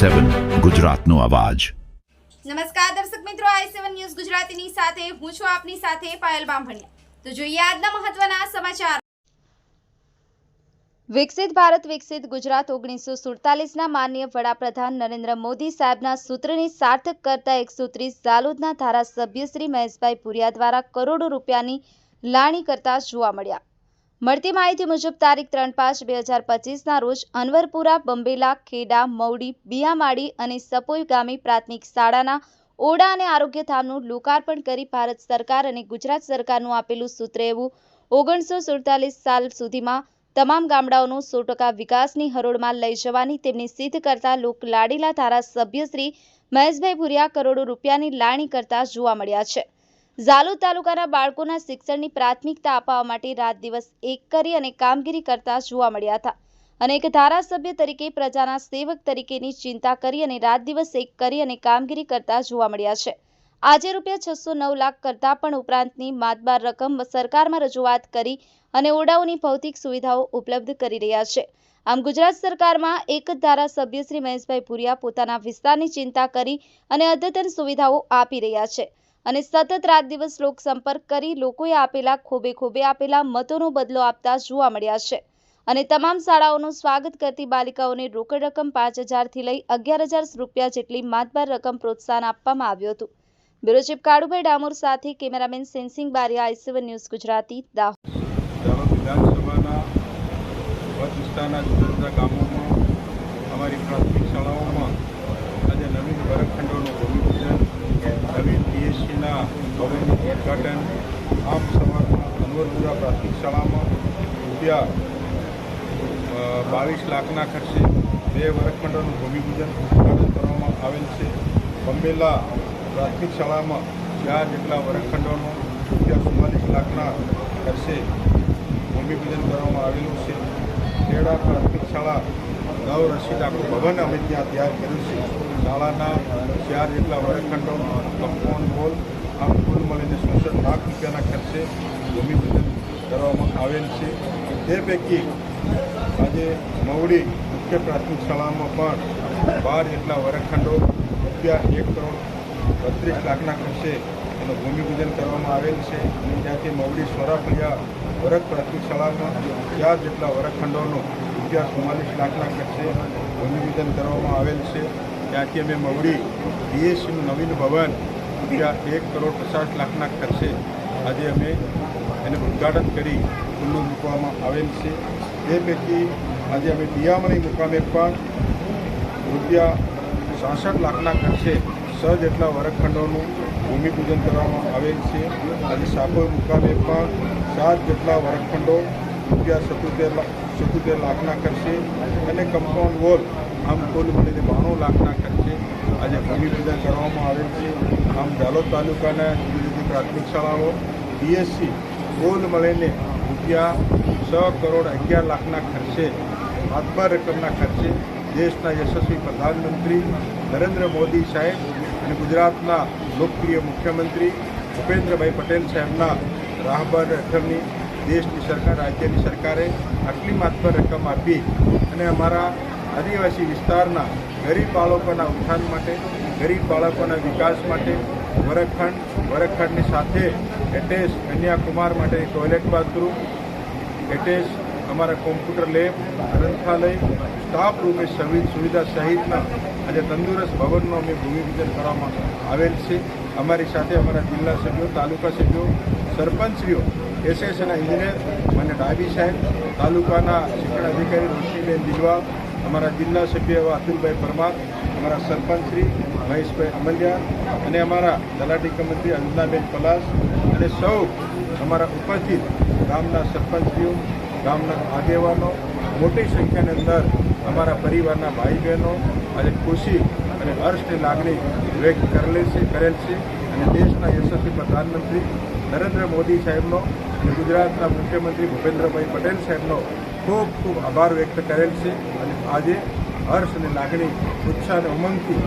સેવન ગુજરાતનો અવાજ. નમસ્કાર દર્શક મિત્રો આઈ સેવન ન્યૂઝ ગુજરાતીની સાથે હું છું આપની સાથે પાયલ બામભણિયા. તો જોઈએ આજના મહત્વના સમાચાર. વિકસિત ભારત વિકસિત ગુજરાત ઓગણીસો સુડતાલીસના માન્ય વડાપ્રધાન નરેન્દ્ર મોદી સાહેબના સૂત્રને સાર્થક કરતા એકસો ત્રીસ ઝાલોદના ધારાસભ્ય શ્રી મહેશભાઈ પુરિયા દ્વારા કરોડો રૂપિયાની લાણી કરતા જોવા મળ્યા. મળતી માહિતી મુજબ, તારીખ ત્રણ પાંચ બે હજાર પચીસના રોજ અનવરપુરા, બંબેલા, ખેડા મૌડી બિયામાળી અને સપોઈ ગામી પ્રાથમિક શાળાના ઓરડા અને આરોગ્ય ધામનું લોકાર્પણ કરી ભારત સરકાર અને ગુજરાત સરકારનું આપેલું સૂત્ર એવું, ઓગણીસો સુડતાલીસ સાલ સુધીમાં તમામ ગામડાઓનો સો ટકા વિકાસની હરોળમાં લઈ જવાની તેમની સિદ્ધ કરતા લોક લાડીલા ધારાસભ્ય શ્રી મહેશભાઈ ભુરિયા કરોડો રૂપિયાની લાણી કરતા જોવા મળ્યા છે. ઝાલોદ તાલુકાના બાળકોના શિક્ષણની પ્રાથમિકતા અપાવવા માટે રાત દિવસ એક કરી અને કામગીરી કરતા જોવા મળ્યા હતા. અને એક ધારાસભ્ય તરીકે, પ્રજાના સેવક તરીકેની ચિંતા કરી અને રાત દિવસ એક કરી અને કામગીરી કરતા જોવા મળ્યા છે. આજે રૂપિયા છસો નવ લાખ કરતાં પણ ઉપરાંતની માતબાર રકમ સરકારમાં રજૂઆત કરી અને ઓરડાઓની ભૌતિક સુવિધાઓ ઉપલબ્ધ કરી રહ્યા છે. આમ ગુજરાત સરકારમાં એક ધારાસભ્ય શ્રી મહેશભાઈ પુરિયા પોતાના વિસ્તારની ચિંતા કરી અને અદ્યતન સુવિધાઓ આપી રહ્યા છે. અને સતત રાત દિવસ લોક સંપર્ક કરી લોકોએ આપેલા ખોબે ખોબે આપેલા મતોનો બદલો આપતા જોવા મળ્યા છે. અને તમામ શાળાઓનું સ્વાગત કરતી બાલિકાઓને રોકડ રકમ પાંચ હજારથી લઈ અગિયાર હજાર રૂપિયા જેટલી માતબાર રકમ પ્રોત્સાહન આપવામાં આવ્યું હતું. બ્યુરો ચીફ કાળુભાઈ ડામોર સાથે cameraman Sensing Baria I C one news Gujarati, Dahod. વિધાનસભાના ગામોમાં અમારી પ્રાથમિક શાળાઓમાં આજે નવીન વર્ગખંડોનું ભૂમિપૂજન નવીન પીએચસીના ભવનનું ઉદ્ઘાટન આમ અનવરપુરા પ્રાથમિક શાળામાં રૂપિયા બાવીસ લાખના ખર્ચે બે વર્ગખંડોનું ભૂમિપૂજન ઉદઘાટન કરવામાં આવેલ છે. બંબેલા પ્રાથમિક શાળામાં ચાર જેટલા વર્ગખંડોનું રૂપિયા ચુમ્માલીસ લાખના ખર્ચે ભૂમિપૂજન કરવામાં આવેલું છે. ખેડા પ્રાથમિક શાળા નવ રસીદ આખું ભવન અમે ત્યાં તૈયાર કર્યું છે. શાળાના ચાર જેટલા વર્ગખંડો કમ્પાઉન્ડ વોલ આમ કુલ મળીને ચોસઠ લાખ રૂપિયાના ખર્ચે ભૂમિપૂજન કરવામાં આવેલ છે. તે પૈકી આજે મવડી મુખ્ય પ્રાથમિક શાળામાં પણ બાર જેટલા વર્ગખંડો રૂપિયા એક કરોડ બત્રીસ લાખના ખર્ચે એનું ભૂમિપૂજન કરવામાં આવેલ છે. અને ત્યાંથી મવડી સોરાફળિયા વર્ગ પ્રાથમિક શાળામાં ચાર જેટલા વર્ગખંડોનું રૂપિયા ચુમ્માલીસ લાખના ખર્ચે ભૂમિપૂજન કરવામાં આવેલ છે. ત્યાંથી અમે મવડી બીએસસીનું નવીન ભવન રૂપિયા એક કરોડ પચાસ લાખના ખર્ચે આજે અમે એને ઉદ્ઘાટન કરી ખુલ્લું મૂકવામાં આવેલ છે. એ પૈકી આજે અમે દિયામણી મુકામે પણ રૂપિયા સાસઠ લાખના ખર્ચે છ જેટલા વર્ગખંડોનું ભૂમિપૂજન કરવામાં આવેલ છે. આજે સાપોર મુકામે પણ સાત જેટલા વર્ગખંડો રૂપિયા સત્યોતેર લાખ સત્યોતેર લાખના ખર્ચે અને કમ્પાઉન્ડ વોલ આમ કુલ મળીને બાણું લાખના ખર્ચે આજે ભૂમિપૂજન કરવામાં આવેલ છે. આમ દાલોદ તાલુકાના જુદી જુદી પ્રાથમિક શાળાઓ બીએસસી કુલ મળીને રૂપિયા છ કરોડ અગિયાર લાખના ખર્ચે હાથબાર રકમના ખર્ચે દેશના યશસ્વી પ્રધાનમંત્રી નરેન્દ્ર મોદી સાહેબ અને ગુજરાતના લોકપ્રિય મુખ્યમંત્રી ભૂપેન્દ્રભાઈ પટેલ સાહેબના રાહબર હેઠળની દેશની સરકાર, રાજ્યની સરકારે આટલી માત્ર રકમ આપી અને અમારા આદિવાસી વિસ્તારના ગરીબ બાળકોના ઉત્થાન માટે, ગરીબ બાળકોના વિકાસ માટે વર્ગખંડ વરખંડની સાથે એટેચ કન્યાકુમાર માટે ટોયલેટ બાથરૂમ એટેચ અમારા કોમ્પ્યુટર લેબ ગ્રંથાલય સ્ટાફ રૂમે સવિ, સુવિધા સહિતના આજે તંદુરસ્ત ભવનનો અમે ભૂમિપૂજન કરવામાં આવેલ છે. અમારી સાથે અમારા જિલ્લા સભ્યો, તાલુકા સભ્યો, સરપંચશ્રીઓ એસએસના ઇજનેર અને ડાબી સાહેબ, તાલુકાના શિક્ષણ અધિકારી ઋષિબેન દિલવા અમારા જિલ્લા સભ્ય એવા અતુલભાઈ પરમાર અમારા સરપંચશ્રી મહેશભાઈ અમલિયા અને અમારા તલાટી કમંત્રી અંજનાબેન પલાસ અને સૌ અમારા ઉપસ્થિત ગામના સરપંચશ્રીઓ, ગામના આગેવાનો, મોટી સંખ્યાની અંદર અમારા પરિવારના ભાઈ બહેનો આજે ખુશી અને હર્ષની લાગણી વ્યક્ત કરેલી છે, કરેલ છે અને દેશના યશસ્વી પ્રધાનમંત્રી નરેન્દ્ર મોદી સાહેબનો અને ગુજરાતના મુખ્યમંત્રી ભૂપેન્દ્રભાઈ પટેલ સાહેબનો ખૂબ ખૂબ આભાર વ્યક્ત કરેલ છે અને આજે હર્ષ અને લાગણી ઉત્સાહ અને ઉમંગથી